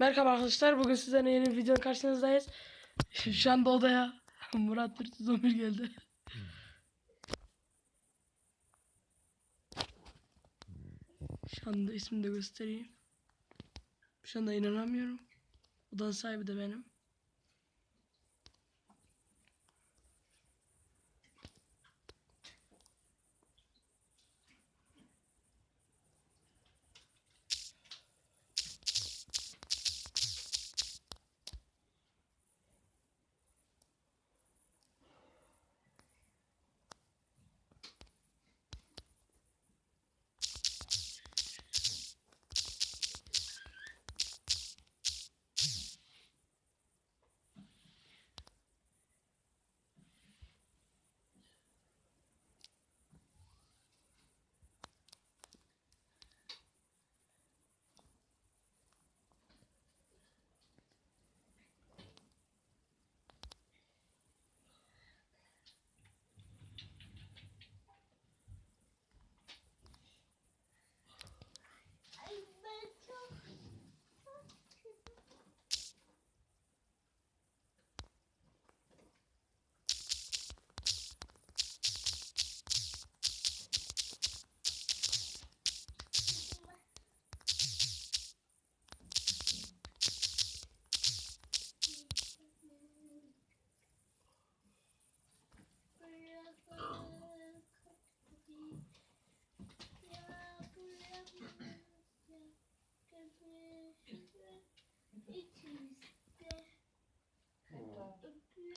Merhaba arkadaşlar. Bugün sizlerle yeni bir videonun karşınızdayız. Şu anda odaya Murat 411 geldi. Şu anda ismini de göstereyim. Şu anda inanamıyorum. Odanın sahibi de benim.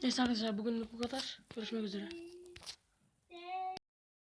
Neyse arkadaşlar bugünlük bu kadar. Görüşmek üzere.